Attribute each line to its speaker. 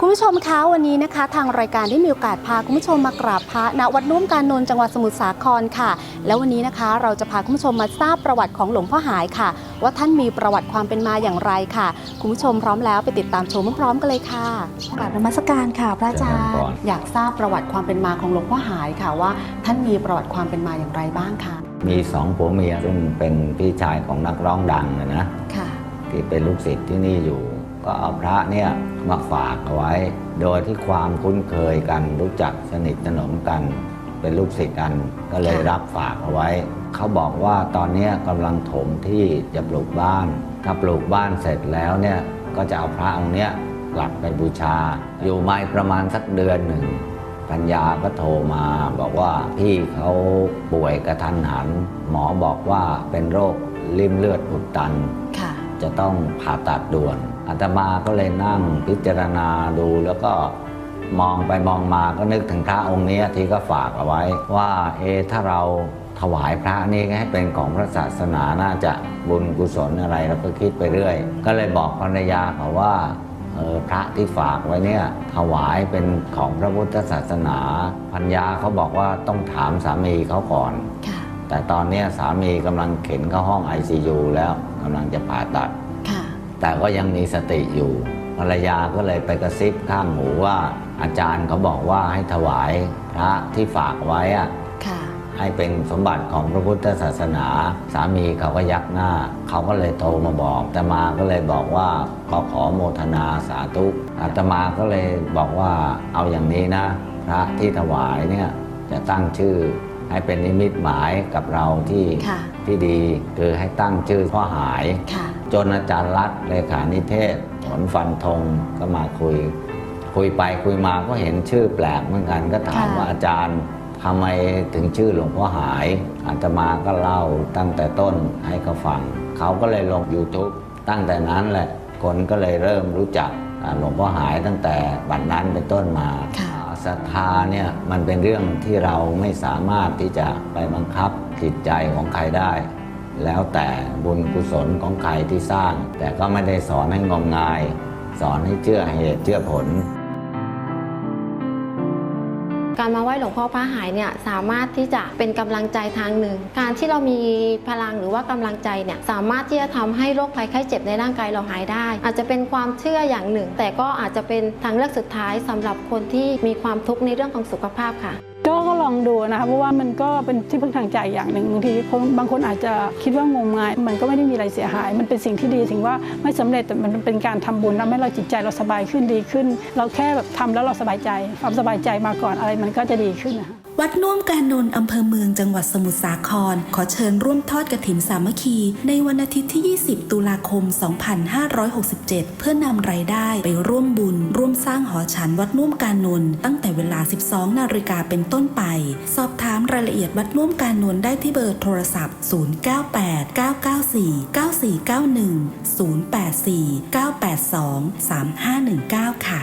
Speaker 1: คุณผู้ชมคะวันนี้นะคะ ทางรายการได้มีโอกาสพาคุณผู้ชมมากราบพระณวัดนุ่มการนนท์จังหวัดสมุทรสาครค่ะ แล้ววันนี้นะคะเราจะพาคุณผู้ชมมาทราบประวัติของหลวงพ่อหายค่ะ ว่าท่านมีประวัติความเป็นมาอย่างไรค่ะ คุณผู้ชมพร้อมแล้วไปติดตามชมพร้อมๆกันเลยค่ะกราบนมัสการค่ะ พระอาจารย์อยากทราบประวัติความเป็นมาของหลวงพ่อหายค่ะว่า ท่านมีประวัติความเป็นมาอย่างไรบ้างคะ
Speaker 2: มีสองผัวเมียซึ่งเป็นพี่ชายของนักร้องดังนะนะ
Speaker 1: ค่ะ
Speaker 2: ที่เป็นลูกศิษย์ที่นี่อยู่ ก็เอาพระเนี่ยมาฝากเอาไว้ โดยที่ความคุ้นเคยกันรู้จักสนิทสนมกัน เป็นลูกศิษย์กันก็เลยรับฝากเอาไว้ เขาบอกว่าตอนนี้กำลังถมที่จะปลูกบ้าน ถ้าปลูกบ้านเสร็จแล้วเนี่ยก็จะเอาพระองค์เนี้ยกลับไปบูชา อยู่ไม่ประมาณสักเดือนหนึ่งปัญญาก็โทรมาบอกว่าพี่เขาป่วยกระทันหัน หมอบอกว่าเป็นโรคริ่มเลือดอุดตัน
Speaker 1: ค่ะ
Speaker 2: จะต้องผ่าตัดด่วนอาตมาก็เลยนั่งพิจารณาดูแล้วก็มองไปมองมาก็นึกถึงพระองค์นี้ที่ก็ฝากเอาไว้ ว่าเอถ้าเราถวายพระนี่ให้เป็นของพระศาสนาน่าจะบุญกุศลอะไรเราก็คิดไปเรื่อย ก็เลยบอกภรรยาเขาว่าออพระที่ฝากไว้เนี่ยถวายเป็นของพระพุทธศาสนา พัญญาเขาบอกว่าต้องถามสามีเขาก่อน แต่ตอนเนี้ยสามีกำลังเข็นเข้าห้อง ICU แล้วกำลังจะผ่าตัด
Speaker 1: ค่ะ
Speaker 2: แต่ก็ยังมีสติอยู่ ภรรยาก็เลยไปกระซิบข้างหูว่า อาจารย์เขาบอกว่าให้ถวายพระที่ฝากไว้อะ
Speaker 1: ค่ะ
Speaker 2: ให้เป็นสมบัติของพระพุทธศาสนา สามีเขาก็ยักหน้า เขาก็เลยโทรมาบอกอาตมาก็เลยบอกว่าขอขอโมทนาสาธุอาตมาก็เลยบอกว่าเอาอย่างนี้นะ พระที่ถวายเนี่ยจะตั้งชื่อ ให้เป็นนิมิตหมายกับเราที่
Speaker 1: ค่ะ
Speaker 2: ที่ดีคือให้ตั้งชื่อพ่อหาย
Speaker 1: ค่ะ
Speaker 2: จนอาจารย์รัตน์เลขานิเทศผลฟันธงก็มาคุย คุยไปคุยมาก็เห็นชื่อแปลกเหมือนกันก็ถาม
Speaker 1: ค่ะ
Speaker 2: ว่าอาจารย์ทำไมถึงชื่อหลวงพ่อหายอาตมาก็เล่าตั้งแต่ต้นให้เขาฟัง เขาก็เลยลง YouTube ตั้งแต่นั้นแหละคนก็เลยเริ่มรู้จักอ่าหลวงพ่อหายตั้งแต่บัดนั้นเป็นต้นมา
Speaker 1: ค่ะ
Speaker 2: อ่า ศรัทธาเนี่ยมันเป็นเรื่องที่เราไม่สามารถที่จะไปบังคับจิตใจของใครได้ แล้วแต่บุญกุศลของใครที่สร้าง แต่ก็ไม่ได้สอนให้งมงาย สอนให้เชื่อเหตุเชื่อผล
Speaker 3: การมาไหว้หลวงพ่อพระหายเนี่ยสามารถที่จะเป็นกำลังใจทางหนึ่ง การที่เรามีพลังหรือว่ากำลังใจเนี่ยสามารถที่จะทำให้โรคภัยไข้เจ็บในร่างกายเราหายได้ อาจจะเป็นความเชื่ออย่างหนึ่ง แต่ก็อาจจะเป็นทางเลือกสุดท้ายสำหรับคนที่มีความทุกข์ในเรื่องของสุขภาพค่ะ
Speaker 4: ก็ก็ลองดูนะคะเพราะว่ามันก็เป็นที่พึ่งทางใจอย่างหนึ่งบางทีบางคนอาจจะคิดว่างมงาย มันก็ไม่ได้มีอะไรเสียหาย มันเป็นสิ่งที่ดีถึงว่าไม่สำเร็จแต่มันเป็นการทำบุญทำให้เราจิตใจเราสบายขึ้นดีขึ้น เราแค่แบบทำแล้วเราสบายใจความสบายใจมาก่อนอะไรมันก็จะดีขึ้นนะคะ
Speaker 5: วัดน่วมการนนท์อำเภอเมืองจังหวัดสมุทรสาคร ขอเชิญร่วมทอดกระถินสามัคคี ในวันอาทิตย์ที่ 20 ตุลาคม 2567 เพื่อนำรายได้ไปร่วมบุญ ร่วมสร้างหอฉันวัดน่วมการนนท์ตั้งแต่เวลา 12 นาฬิกาเป็นต้นไป สอบถามรายละเอียดวัดน่วมการนนท์ได้ที่เบอร์โทรศัพท์ 098 994 9491 084 982 3519 ค่ะ